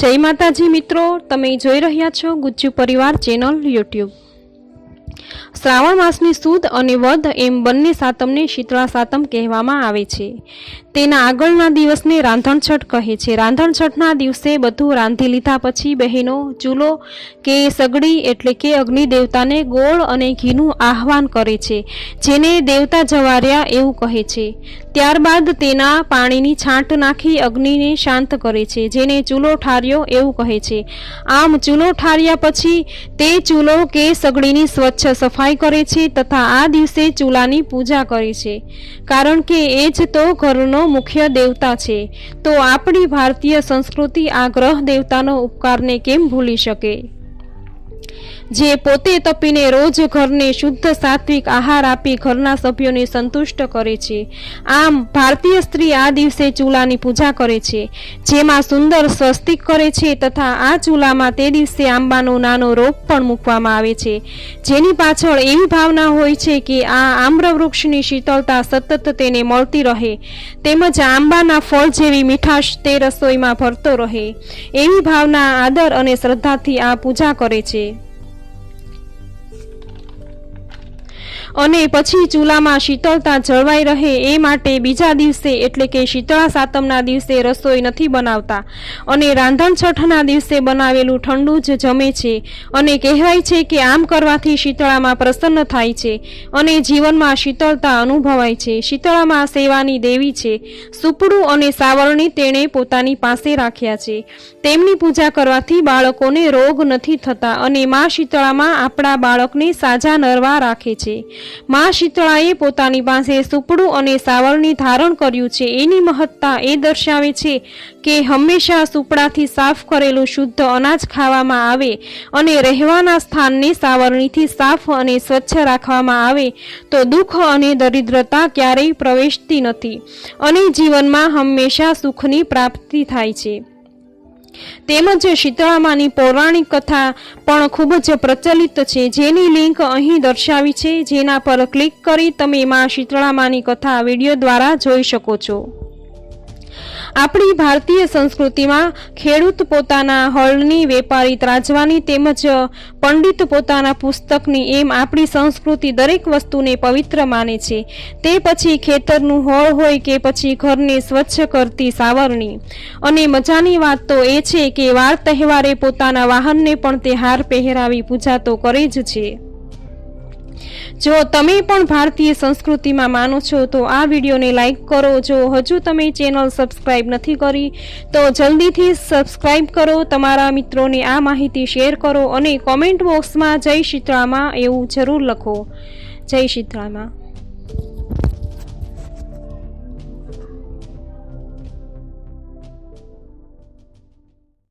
જય માતાજી મિત્રો, તમે જોઈ રહ્યા છો ગુજ્જુ પરિવાર ચેનલ યુટ્યુબ. શ્રાવણ માસની સુદ અને વધ એમ બંને સાતમને શીતળા સાતમ કહેવામાં આવે છે. તેના આગળના દિવસને રાંધણછઠ કહે છે. રાંધણછઠના દિવસે બધું રાંધી લીધા પછી બહેનો, ચૂલો કે સગડી એટલે કે અગ્નિ દેવતાને ગોળ અને ઘીનું આહવાન કરે છે, જેને દેવતા જવાર્યા એવું કહે છે. ત્યારબાદ તેના પાણીની છાંટ નાખી અગ્નિને શાંત કરે છે, જેને ચૂલો ઠાર્યો એવું કહે છે. આમ ચૂલો ઠાર્યા પછી તે ચૂલો કે સગડીની સ્વચ્છ સફાઈ કરે છે તથા આ દિવસે ચૂલાની પૂજા કરે છે. કારણ કે એ જ તો ઘરનો મુખ્ય દેવતા છે. તો આપણી ભારતીય સંસ્કૃતિ આ ગ્રહ દેવતાનો ઉપકારને કેમ ભૂલી શકે? જે પોતે તપીને રોજ ઘરને શુદ્ધ સાત્વિક આહાર આપી ઘરના સભ્યોને સંતુષ્ટ કરે છે. આમ ભારતીય સ્ત્રી આ દિવસે ચૂલાની પૂજા કરે છે. જેમાં સુંદર સ્વસ્તિક કરે છે તથા આ ચૂલામાં તે દિવસે આંબાનો નાનો રોપ પણ મૂકવામાં આવે છે. જેની પાછળ એવી ભાવના હોય છે કે આ આમ્ર વૃક્ષની શીતળતા સતત તેને મળતી રહે. તેમજ આંબાના ફળ જેવી મીઠાશ તે રસોઈમાં ભરતો રહે. એવી ભાવના, આદર અને શ્રદ્ધાથી આ પૂજા કરે છે. અને પછી ચૂલામાં શીતળતા જળવાઈ રહે એ માટે બીજા દિવસે એટલે કે શીતળા સાતમના દિવસે રસોઈ નથી બનાવતા. અને રાંધણ છઠના દિવસે બનાવેલું ઠંડુ જ જમે છે. અને કહેવાય છે કે આમ કરવાથી શીતળામાં પ્રસન્ન થાય છે. અને જીવનમાં શીતળતા અનુભવાય છે. શીતળામાં સેવાની દેવી છે. સુપડું અને સાવરણી તેણે પોતાની પાસે રાખ્યા છે. તેમની પૂજા કરવાથી બાળકોને રોગ નથી થતા અને મા શીતળામાં આપણા બાળકને સાજા નરવા રાખે છે. મા શીતળાએ પોતાની પાસે સુપડું અને સાવરણી ધારણ કર્યું છે. એની મહત્તા એ દર્શાવે છે કે હંમેશા સુપડાથી સાફ કરેલું શુદ્ધ અનાજ ખાવામાં આવે અને રહેવાના સ્થાનને સાવરણીથી સાફ અને સ્વચ્છ રાખવામાં આવે તો દુઃખ અને દરિદ્રતા ક્યારેય પ્રવેશતી નથી અને જીવનમાં હંમેશા સુખની પ્રાપ્તિ થાય છે. તેમજ શીતળામાની પૌરાણિક કથા પણ ખૂબ જ પ્રચલિત છે. જેની લિંક અહીં દર્શાવી છે. જેના પર ક્લિક કરી તમે માં શીતળામાની કથા વીડિયો દ્વારા જોઈ શકો છો. આપણી ભારતીય સંસ્કૃતિમાં ખેડૂત પોતાના હળની વેપારી ત્રાજવાની તેમજ પંડિત પોતાના પુસ્તકની એમ આપણી સંસ્કૃતિ દરેક વસ્તુને પવિત્ર માને છે. તે પછી ખેતરનું હળ હોય કે પછી ઘરને સ્વચ્છ કરતી સાવરણી. અને મજાની વાત તો એ છે કે વાર તહેવારે પોતાના વાહનને પણ તે હાર પહેરાવી પૂજા તો કરે જ છે. જો તમે પણ ભારતીય સંસ્કૃતિમાં માનો છો, તો આ વિડીયોને લાઈક કરો. જો હજુ તમે ચેનલ સબસ્ક્રાઈબ નથી કરી, તો જલ્દીથી સબસ્ક્રાઈબ કરો. તમારા મિત્રોને આ માહિતી શેર કરો અને કોમેન્ટ બોક્સમાં જય શીતળામાં એવું જરૂર લખો. જય શીતળામાં